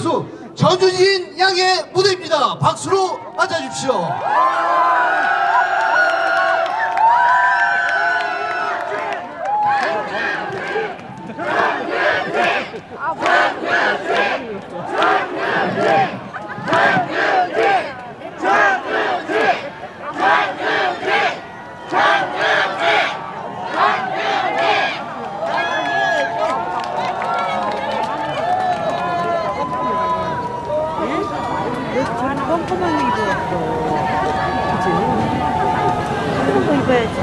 가수 전유진 양의 무대입니다. 박수로 맞아주십시오. 저는 꼼꼼하게 입어왔어. 그치? 입어야지.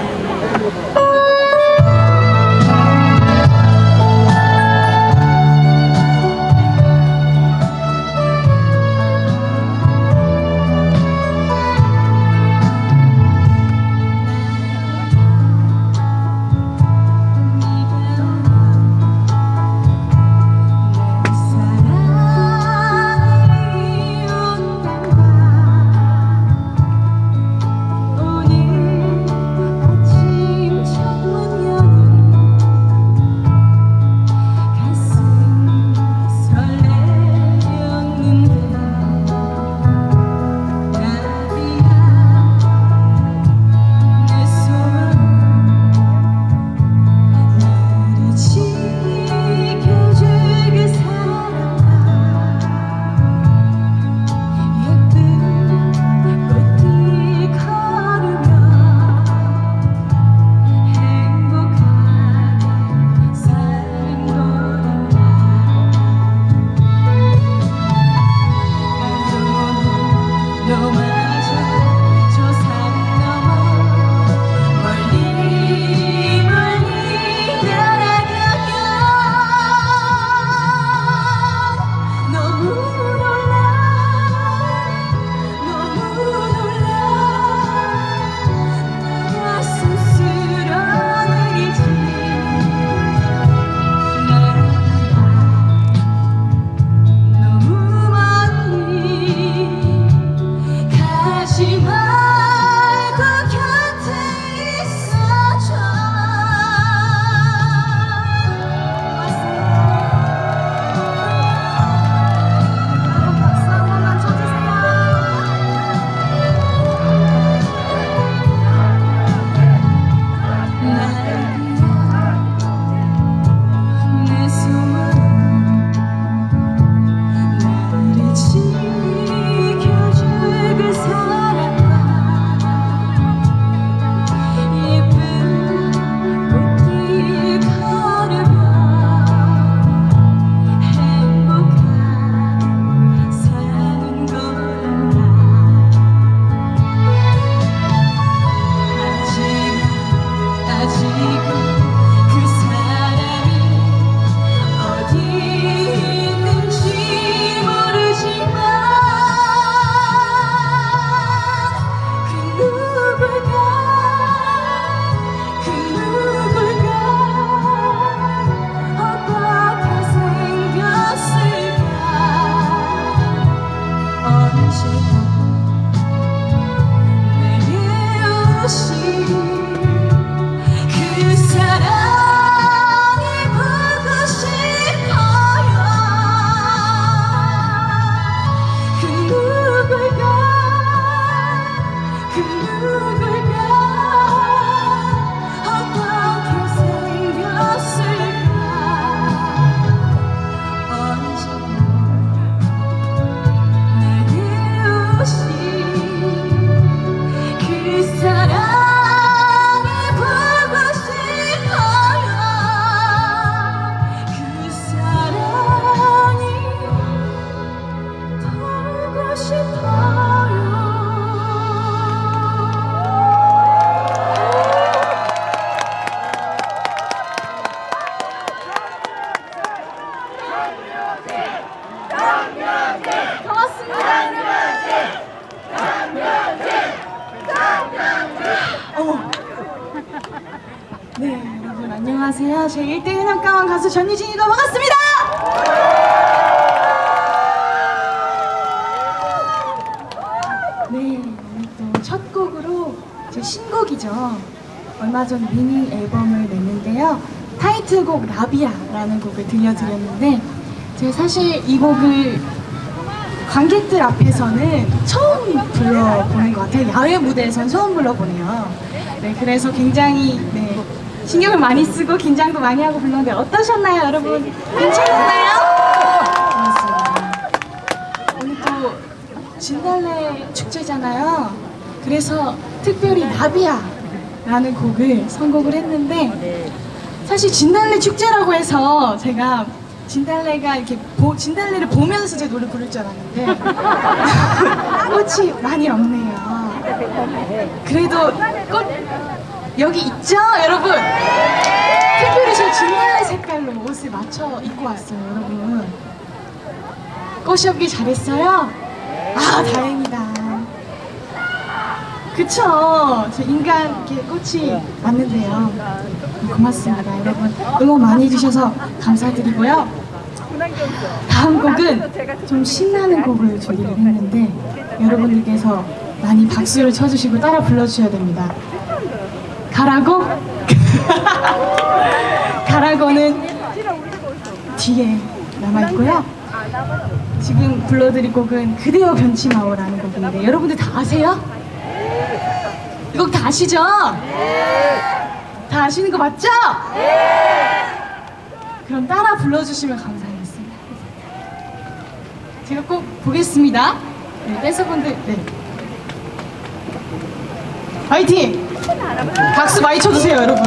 안녕하세요. 제 1대 현악가왕 가수 전유진이고 반갑습니다. 네, 또 첫 곡으로 제 신곡이죠. 얼마 전 미니 앨범을 냈는데요. 타이틀곡 나비야라는 곡을 들려드렸는데 제가 사실 이 곡을 관객들 앞에서는 처음 불러보는 것 같아요. 야외 무대에선 처음 불러보네요. 네, 그래서 굉장히 네, 신경을 많이 쓰고 긴장도 많이 하고 불렀는데 어떠셨나요, 여러분? 괜찮았나요? 오늘 또 진달래 축제잖아요. 그래서 특별히 나비야라는 곡을 선곡을 했는데 사실 진달래 축제라고 해서 제가 진달래가 이렇게 보- 진달래를 보면서 제 노래 부를 줄 알았는데 꽃이 많이 없네요. 그래도 꽃 여기 있죠, 여러분? 특별히 저 진달래 색깔로 옷을 맞춰 입고 왔어요, 여러분. 꽃이 없길 잘했어요? 아, 다행이다. 그쵸. 저 인간 이렇게 꽃이 맞는데요. 고맙습니다. 여러분 응원 많이 해주셔서 감사드리고요. 다음 곡은 좀 신나는 곡을 준비를 했는데 여러분들께서 많이 박수를 쳐주시고 따라 불러주셔야 됩니다. 가라고? 가라고는 뒤에 남아있고요. 지금 불러드릴 곡은 그대여 변치 마오라는 곡인데 여러분들 다 아세요? 이 곡 다 아시죠? 다 아시는 거 맞죠? 그럼 따라 불러주시면 감사하겠습니다. 제가 꼭 보겠습니다. 네, 댄서분들, 네. 화이팅! 박수 많이 쳐주세요, 여러분.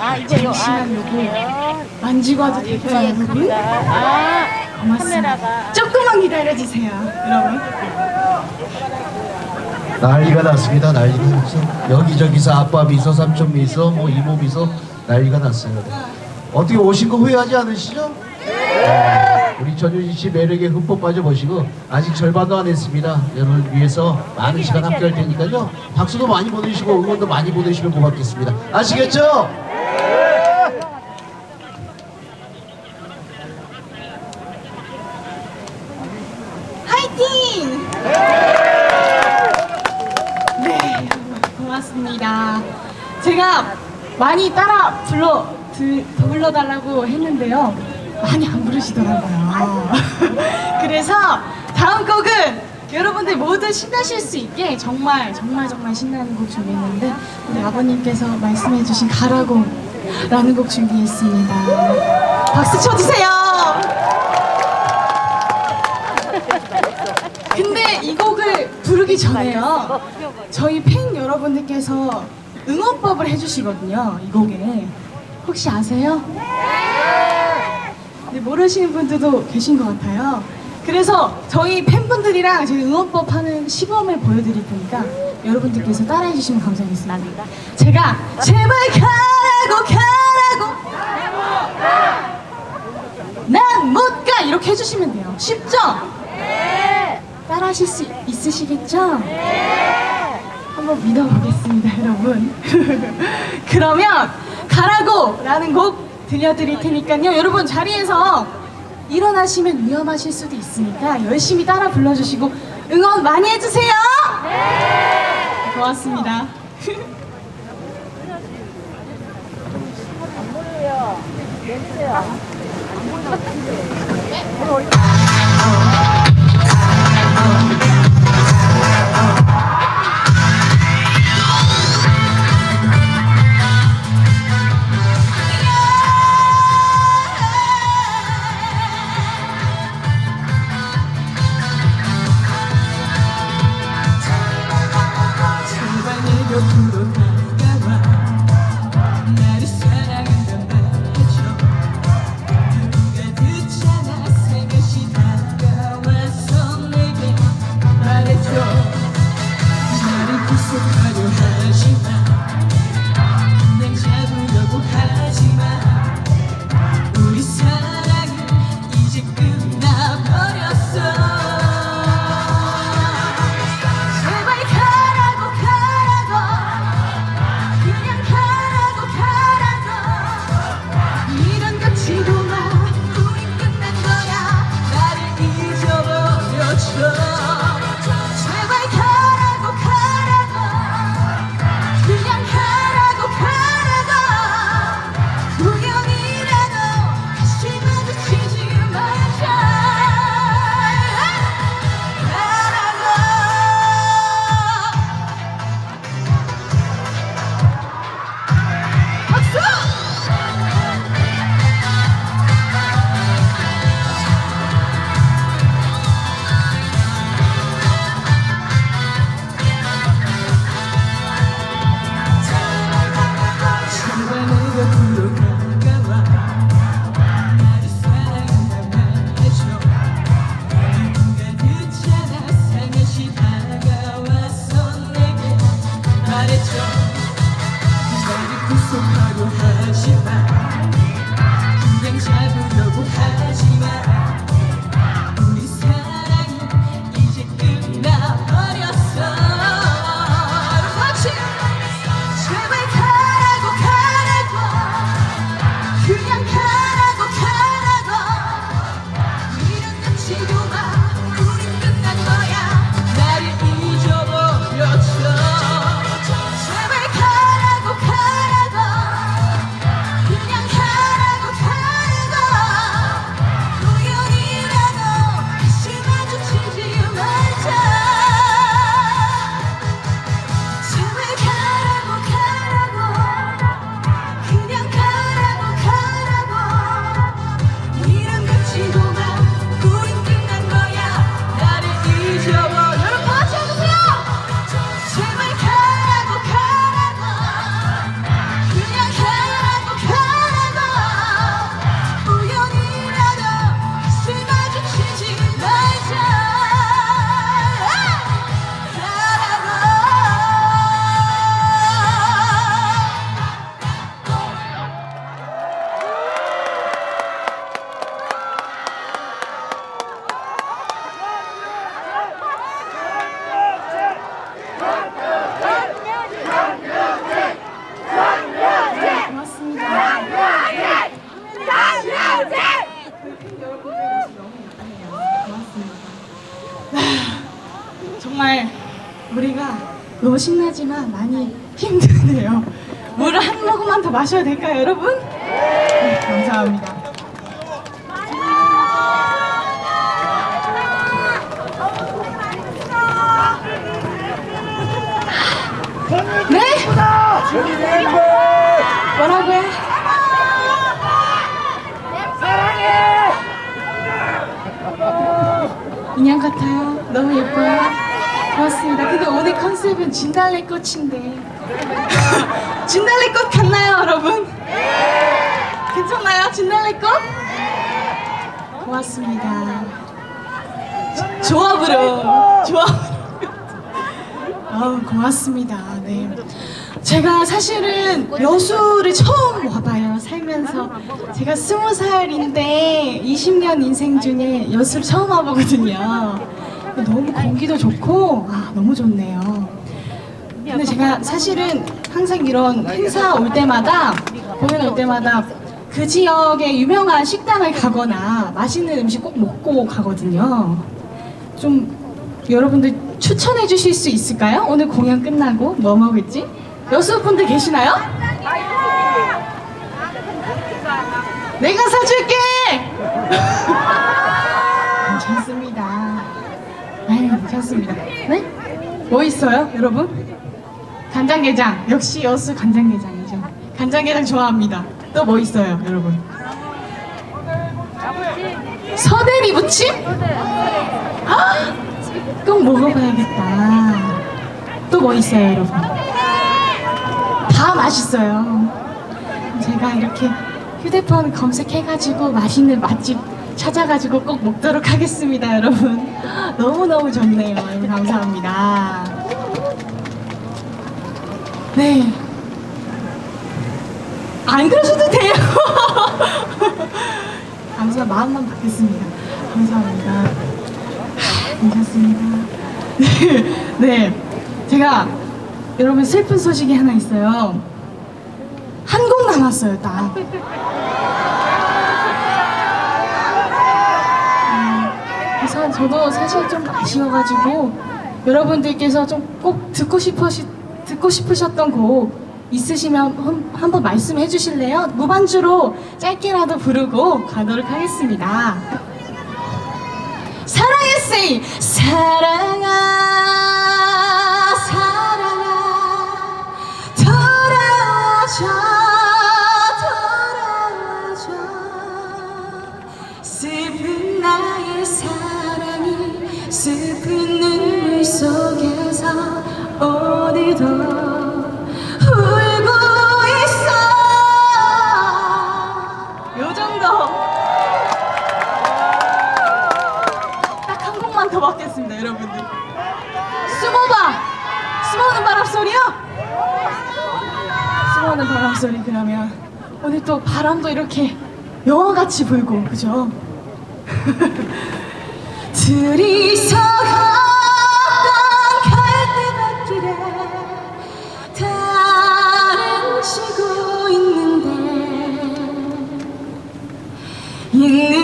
아 이거요. 잠시만 요거 만지고 와도 될까요, 여러분? 아 고맙습니다. 카메라가. 조금만 기다려주세요, 여러분. 난리가 났습니다. 난리가 났어. 여기저기서 아빠 미소, 삼촌 미소, 뭐 이모 미소 난리가 났어요. 어떻게 오신 거 후회하지 않으시죠? 네. 우리 전효진 씨 매력에 흠뻑 빠져보시고 아직 절반도 안 했습니다. 여러분 위해서 많은 시간 함께 할 테니까요. 박수도 많이 보내주시고 응원도 많이 보내주시면 고맙겠습니다. 아시겠죠? 화이팅! 네, 고맙습니다. 제가 많이 따라 불러 드, 불러달라고 했는데요. 많이 안 부르시더라고요. 그래서 다음 곡은 여러분들 모두 신나실 수 있게 정말 정말 정말 신나는 곡 준비했는데 우리 아버님께서 말씀해주신 가라고 라는 곡 준비했습니다. 박수 쳐주세요. 근데 이 곡을 부르기 전에요. 저희 팬 여러분들께서 응원법을 해주시거든요. 이 곡에. 혹시 아세요? 네, 모르시는 분들도 계신 것 같아요. 그래서 저희 팬분들이랑 저희 응원법 하는 시범을 보여드릴 테니까 여러분들께서 따라해 주시면 감사하겠습니다. 제가 제발 가라고 가라고 난 못 가! 이렇게 해주시면 돼요. 쉽죠? 따라 하실 수 있으시겠죠? 한번 믿어보겠습니다, 여러분. 그러면 가라고! 라는 곡 들려드릴 테니까요. 여러분 자리에서 일어나시면 위험하실 수도 있으니까 열심히 따라 불러주시고 응원 많이 해주세요! 고맙습니다. 제발 내 곁으로 다 정말 우리가 너무 신나지만 많이 힘드네요. 물한 모금만 더 마셔야 될까요, 여러분? 네, 감사합니다. 네? 뭐라고요? 인형 같아요. 너무 예뻐요. 고맙습니다. 근데 오늘 컨셉은 진달래 꽃인데. 진달래 꽃 같나요, 여러분? 괜찮나요, 진달래 꽃? 고맙습니다. 조합으로, 조합으로. 아우, 고맙습니다. 네. 제가 사실은 여수를 처음 와봐요, 살면서. 제가 스무 살인데 20년 인생 중에 여수를 처음 와보거든요. 너무 공기도 좋고, 아, 너무 좋네요. 근데 제가 사실은 항상 이런 행사 올 때마다, 공연 올 때마다 그 지역의 유명한 식당을 가거나 맛있는 음식 꼭 먹고 가거든요. 좀 여러분들 추천해 주실 수 있을까요? 오늘 공연 끝나고 뭐 먹을지? 여수 분들 계시나요? 내가 사줄게! 괜찮습니다. 괜찮습니다. 네? 뭐 있어요, 여러분? 간장게장. 역시 여수 간장게장이죠. 간장게장 좋아합니다. 또 뭐 있어요, 여러분? 서대리 무침? 아, 꼭 먹어봐야겠다. 또 뭐 있어요, 여러분? 다 맛있어요. 제가 이렇게 휴대폰 검색해가지고 맛있는 맛집 찾아가지고 꼭 먹도록 하겠습니다, 여러분. 너무너무 좋네요. 감사합니다. 네. 안 그러셔도 돼요. 감사 마음만 받겠습니다. 감사합니다. 괜찮습니다. 네, 네. 제가 여러분 슬픈 소식이 하나 있어요. 한 곡 남았어요, 딱. 음, 그래서 저도 사실 좀 아쉬워가지고 여러분들께서 좀 꼭 듣고 싶으시 듣고 싶으셨던 곡 있으시면 한- 한번 말씀해 주실래요? 무반주로 짧게라도 부르고 가도록 하겠습니다. 사랑아 사랑아 또 바람도 이렇게 영화같이 불고, 그죠? 둘이서 걷던 갈대밭길에 다른 쉬고 있는데 있는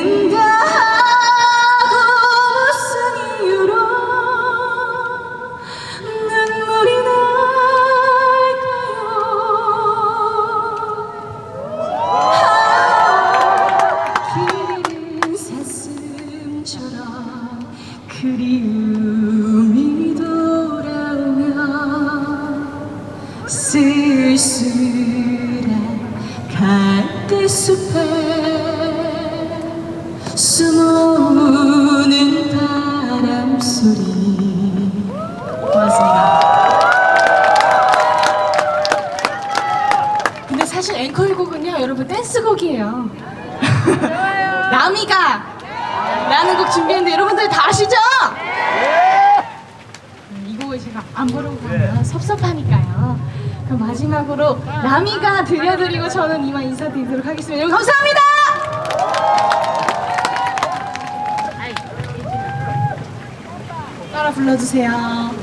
나미가 라는 곡 준비했는데 여러분들 다 아시죠? 음, 이 곡을 제가 안 부르고 가면 섭섭하니까요. 그럼 마지막으로 나미가 들려드리고 저는 이만 인사드리도록 하겠습니다. 여러분 감사합니다. 따라 불러주세요.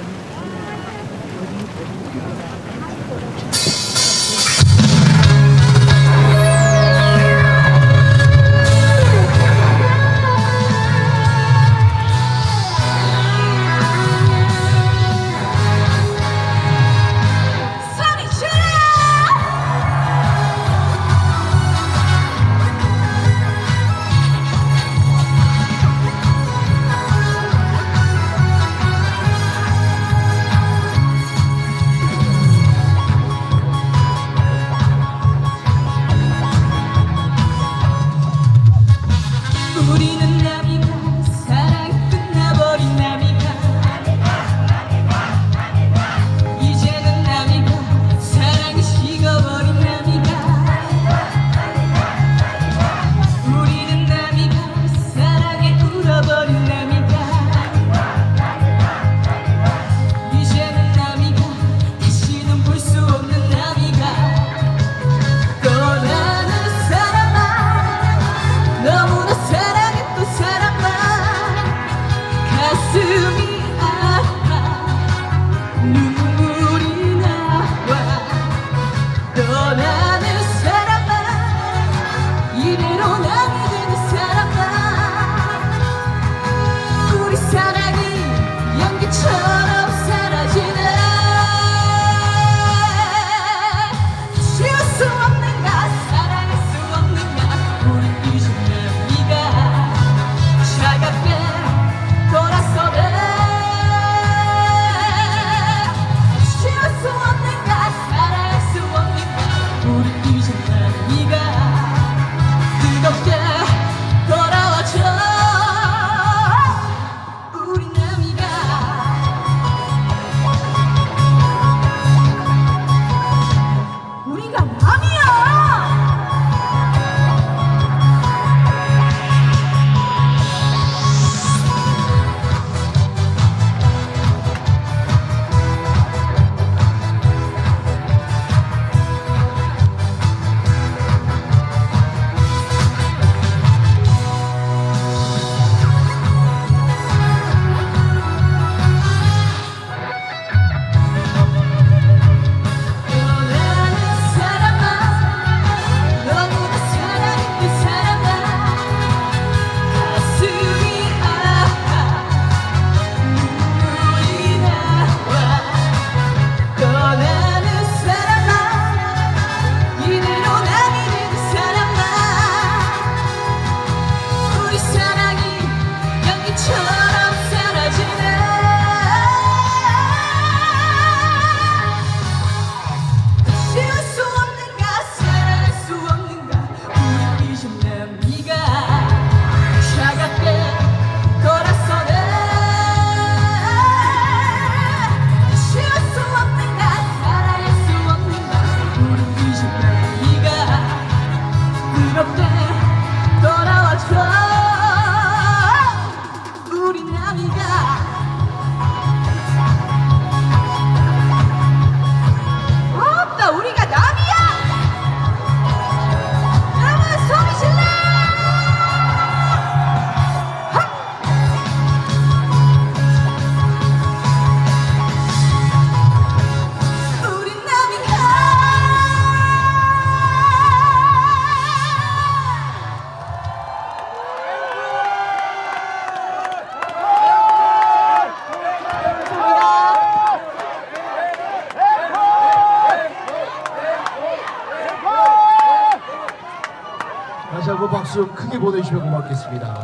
박수 크게 보내주시면 고맙겠습니다.